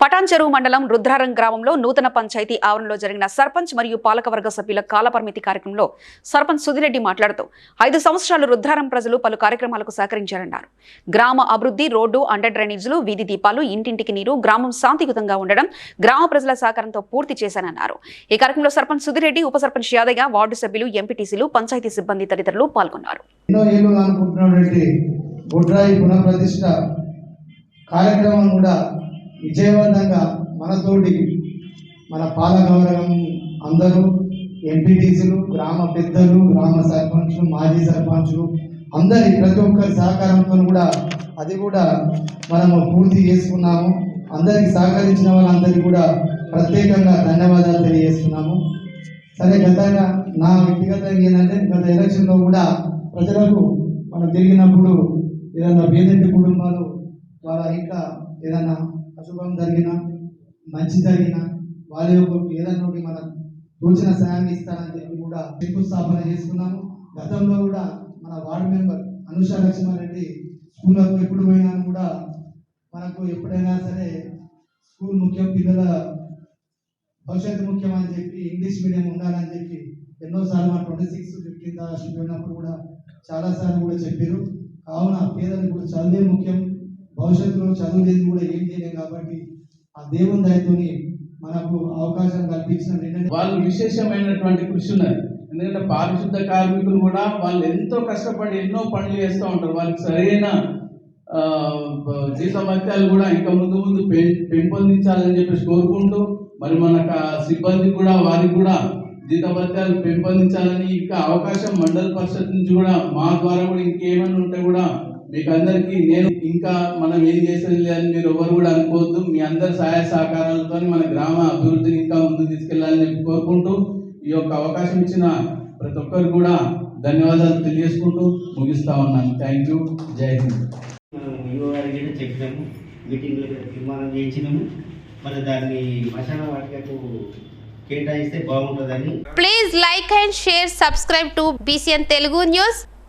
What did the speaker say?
పటాన్చెరువు మండలం రుద్రారం గ్రామంలో నూతన పంచాయతీ ఆవరణలో జరిగిన సర్పంచ్ మరియు పాలకవర్గ సభ్యుల కాలపరిమితి కార్యక్రమంలో సర్పంచ్ సుధిరెడ్డి మాట్లాడుతూ ఐదు సంవత్సరాలు రుద్రారం ప్రజలు పలు కార్యక్రమాలకు సహకరించారన్నారు. గ్రామ అభివృద్ధి రోడ్డు అండర్ డ్రైనేజీలు వీధి దీపాలు ఇంటింటికి నీరు గ్రామం శాంతియుతంగా ఉండడం గ్రామ ప్రజల సహకారంతో పూర్తి చేశానన్నారు. ఈ కార్యక్రమంలో సర్పంచ్ సుధిరెడ్డి ఉప సర్పంచ్ యాదయ్య వార్డు సభ్యులు ఎంపీటీసీలు పంచాయతీ సిబ్బంది తదితరులు పాల్గొన్నారు. కార్యక్రమం కూడా విజయవంతంగా మనతోటి మన పాలకవర్గం అందరూ ఎంపీటీసీలు గ్రామ పెద్దలు గ్రామ సర్పంచులు మాజీ సర్పంచులు అందరి ప్రతి ఒక్కరి సహకారంతో కూడా అది కూడా మనము పూర్తి చేసుకున్నాము. అందరికి సహకరించిన వాళ్ళందరికీ కూడా ప్రత్యేకంగా ధన్యవాదాలు తెలియజేస్తున్నాము. సరే గతంగా నా వ్యక్తిగతంగా ఏంటంటే గత ఎలక్షన్లో కూడా ప్రజలకు మనం తిరిగినప్పుడు ఏదైనా పేదంటి కుటుంబాలు వాళ్ళ ఇంకా ఏదైనా అశుభం జరిగినా మంచి జరిగినా వాళ్ళ యొక్క ఏదైనా మనం తోచిన సాయం ఇస్తారని చెప్పి కూడా శంకుస్థాపన చేసుకున్నాము. గతంలో కూడా మన వార్డు మెంబర్ అనుష లక్ష్మారెడ్డి స్కూళ్ళకు ఎప్పుడు పోయినా కూడా మనకు ఎప్పుడైనా సరే స్కూల్ ముఖ్యం పిల్లల భవిష్యత్తు ముఖ్యం అని చెప్పి ఇంగ్లీష్ మీడియం ఉండాలని చెప్పి ఎన్నోసార్లు మన ట్వంటీ సిక్స్ ఫిఫ్టీన్త్ ఆగస్టు పోయినప్పుడు కూడా చాలాసార్లు కూడా చెప్పారు కావున పేదలకు కూడా చదివే ముఖ్యం. భవిష్యత్తులో చదువులేదు కూడా ఏం చేయలేం కాబట్టి ఆ దేవుని దయతోని మనకు అవకాశం కల్పించిన వాళ్ళు విశేషమైనటువంటి కృషి ఉన్నది ఎందుకంటే పారిశుద్ధ కార్మికులు కూడా వాళ్ళు ఎంతో కష్టపడి ఎన్నో పనులు చేస్తూ ఉంటారు. వాళ్ళకి సరైన ఆ, జీతభత్యాలు కూడా ఇంకా ముందు ముందు పెం పెంపొందించాలని చెప్పేసి కోరుకుంటూ మరి మన సిబ్బంది కూడా వారికి కూడా జీతభత్యాలు పెంపొందించాలని ఇంకా అవకాశం మండల పరిషత్ నుంచి కూడా మా ద్వారా కూడా ఇంకేమైనా ఉంటే కూడా మీకు అందరికీ నేను ఇంకా మనం ఏం చేసేది అని మీరు ఎవరు కూడా అనుకోవద్దు. మీ అందరి సహాయ సహకారాలతో మన గ్రామ అభివృద్ధిని ఇంకా ముందుకు తీసుకెళ్ళాలని చెప్పి కోరుకుంటూ ఈ యొక్క అవకాశం ఇచ్చిన ప్రతి ఒక్కరు కూడా ధన్యవాదాలు తెలియజేసుకుంటూ ముగిస్తా ఉన్నాను. థ్యాంక్ యూ జై హింద్ చెప్పినాము మీటింగ్లో తీర్మానం చేయించినాము. మరి దాన్ని మశాన వాటికకు కేటాయిస్తే బాగుంటుందని. Please like and share, subscribe to BCN Telugu News.